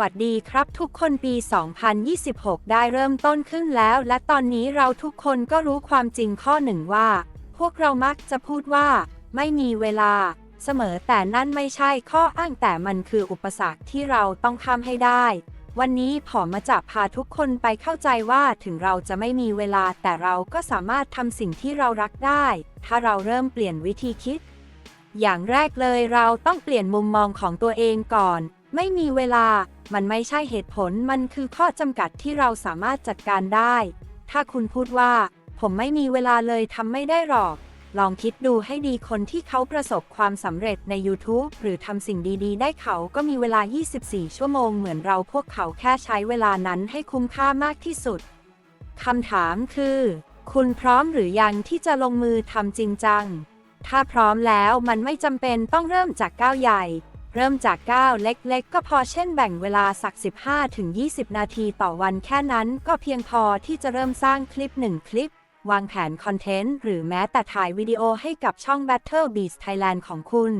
วัสดีครับทุกคนปี 2026 ได้เริ่มต้นขึ้นแล้ว และตอนนี้เราทุกคนก็รู้ความจริงข้อหนึ่งว่า พวกเรามักจะพูดว่า ไม่มีเวลา เสมอแต่นั่นไม่ใช่ข้ออ้างแต่มันคืออุปสรรคที่เราต้องข้ามให้ได้ วันนี้ผอมมาจะพาทุกคนไปเข้าใจว่าถึงเราจะไม่มีเวลาแต่เราก็สามารถทำสิ่งที่เรารักได้ ถ้าเราเริ่มเปลี่ยนวิธีคิด อย่างแรกเลยเราต้องเปลี่ยนมุมมองของตัวเองก่อนไม่มีเวลา มันไม่ใช่เหตุผลมันคือข้อจำกัดที่เราสามารถจัดการได้ ถ้าคุณพูดว่า ผมไม่มีเวลาเลยทำไม่ได้หรอก ลองคิดดูให้ดีคนที่เขาประสบความสำเร็จใน YouTube หรือทำสิ่งดีๆ ได้เขาก็มีเวลา 24 ชั่วโมงเหมือนเราพวกเขาแค่ใช้เวลานั้นให้คุ้มค่ามากที่สุดคำถามคือ คุณพร้อมหรือยังที่จะลงมือทำจริงจัง ถ้าพร้อมแล้วมันไม่จำเป็นต้องเริ่มจากก้าวใหญ่ เริ่มจากก้าวเล็กๆ ก็พอเช่นแบ่งเวลาสัก 15-20 นาทีต่อวันแค่นั้นก็เพียงพอที่จะเริ่มสร้างคลิป 1 คลิป วางแผนคอนเทนต์ หรือแม้แต่ถ่ายวิดีโอให้กับช่อง Battle Beast Thailand ของคุณ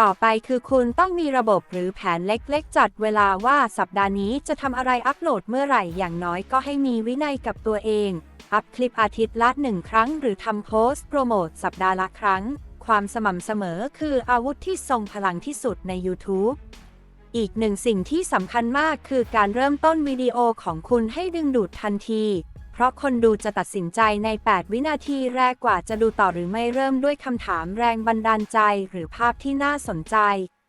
ต่อไปคือคุณต้องมีระบบหรือแผนเล็กๆ จัดเวลาว่าสัปดาห์นี้จะทำอะไรอัปโหลดเมื่อไหร่อย่างน้อยก็ให้มีวินัยกับตัวเอง อัพคลิปอาทิตย์ละหนึ่งครั้ง หรือทำโพสต์โปรโมทสัปดาห์ละครั้ง ความสม่ำเสมอคืออาวุธที่ทรงพลังที่สุดใน YouTube อีกหนึ่งสิ่งที่สำคัญมากคือการเริ่มต้นวิดีโอของคุณให้ดึงดูดทันที เพราะคนดูจะตัดสินใจใน 8 วินาทีแรกกว่าจะดูต่อหรือไม่เริ่มด้วยคำถามแรงบันดาลใจ หรือภาพที่น่าสนใจ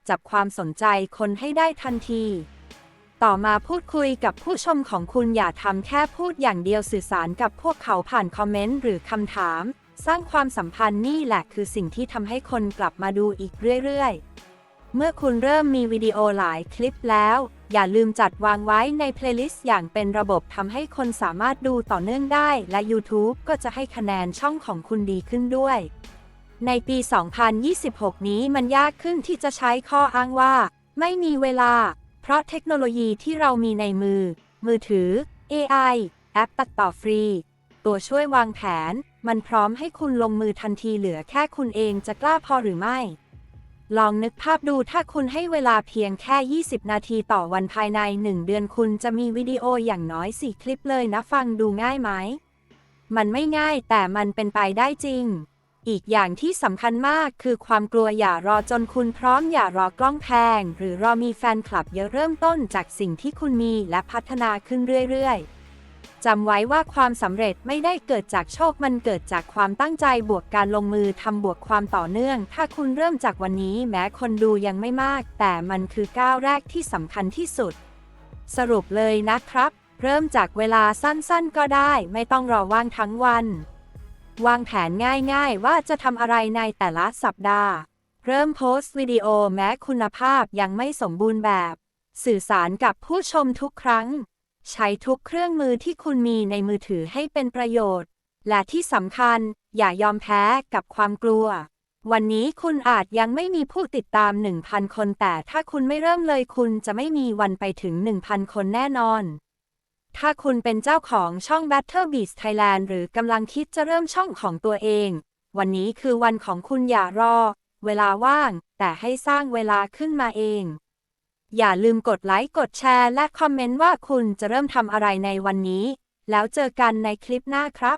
จับความสนใจคนให้ได้ทันที ต่อมาพูดคุยกับผู้ชมของคุณอย่าทำแค่พูดอย่างเดียวสื่อสารกับพวกเขาผ่านคอมเมนต์หรือคำถาม สร้างความสัมพันธ์นี่แหละคือสิ่งที่ทำให้คนกลับมาดูอีกเรื่อยๆ เมื่อคุณเริ่มมีวิดีโอหลายคลิปแล้ว อย่าลืมจัดวางไว้ในเพลย์ลิสต์อย่างเป็นระบบทำให้คนสามารถดูต่อเนื่องได้ และ YouTube ก็จะให้คะแนนช่องของคุณดีขึ้นด้วย ในปี 2026 นี้มันยากขึ้นที่จะใช้ข้ออ้างว่า ไม่มีเวลา เพราะเทคโนโลยีที่เรามีในมือ มือถือ AI แอปตัดต่อฟรี ตัวช่วยวางแผน มันพร้อมให้คุณลงมือทันทีเหลือแค่คุณเองจะกล้าพอหรือไม่ ลองนึกภาพดูถ้าคุณให้เวลาเพียงแค่ 20 นาทีต่อวันภายใน 1 เดือนคุณจะมีวิดีโออย่างน้อย 4 คลิปเลยนะฟังดูง่ายไหม มันไม่ง่ายแต่มันเป็นไปได้จริง อีกอย่างที่สำคัญมากคือความกลัวอย่ารอจนคุณพร้อมอย่ารอกล้องแพง หรือรอมีแฟนคลับเยอะเริ่มต้นจากสิ่งที่คุณมีและพัฒนาขึ้นเรื่อยๆ จำไว้ว่าความสำเร็จไม่ได้เกิดจากโชคมันเกิดจากความตั้งใจบวกการลงมือทำบวกความต่อเนื่อง ถ้าคุณเริ่มจากวันนี้แม้คนดูยังไม่มาก แต่มันคือก้าวแรกที่สำคัญที่สุด สรุปเลยนะครับ เริ่มจากเวลาสั้นๆก็ได้ ไม่ต้องรอว่างทั้งวัน วางแผนง่ายๆ ว่าจะทำอะไรในแต่ละสัปดาห์ เริ่มโพสต์วิดีโอแม้คุณภาพยังไม่สมบูรณ์แบบ สื่อสารกับผู้ชมทุกครั้ง ใช้ทุกเครื่องมือที่คุณมีในมือถือให้เป็นประโยชน์ และที่สำคัญ อย่ายอมแพ้กับความกลัว วันนี้คุณอาจยังไม่มีผู้ติดตาม 1,000 คน แต่ถ้าคุณไม่เริ่มเลยคุณจะไม่มีวันไปถึง 1,000 คนแน่นอน ถ้าคุณเป็นเจ้าของช่อง Battle Beast Thailand หรือกำลังคิดจะเริ่มช่องของตัวเอง วันนี้คือวันของคุณอย่ารอ เวลาว่าง แต่ให้สร้างเวลาขึ้นมาเอง อย่าลืมกดไลค์ กดแชร์ และคอมเมนต์ว่าคุณจะเริ่มทำอะไรในวันนี้ แล้วเจอกันในคลิปหน้าครับ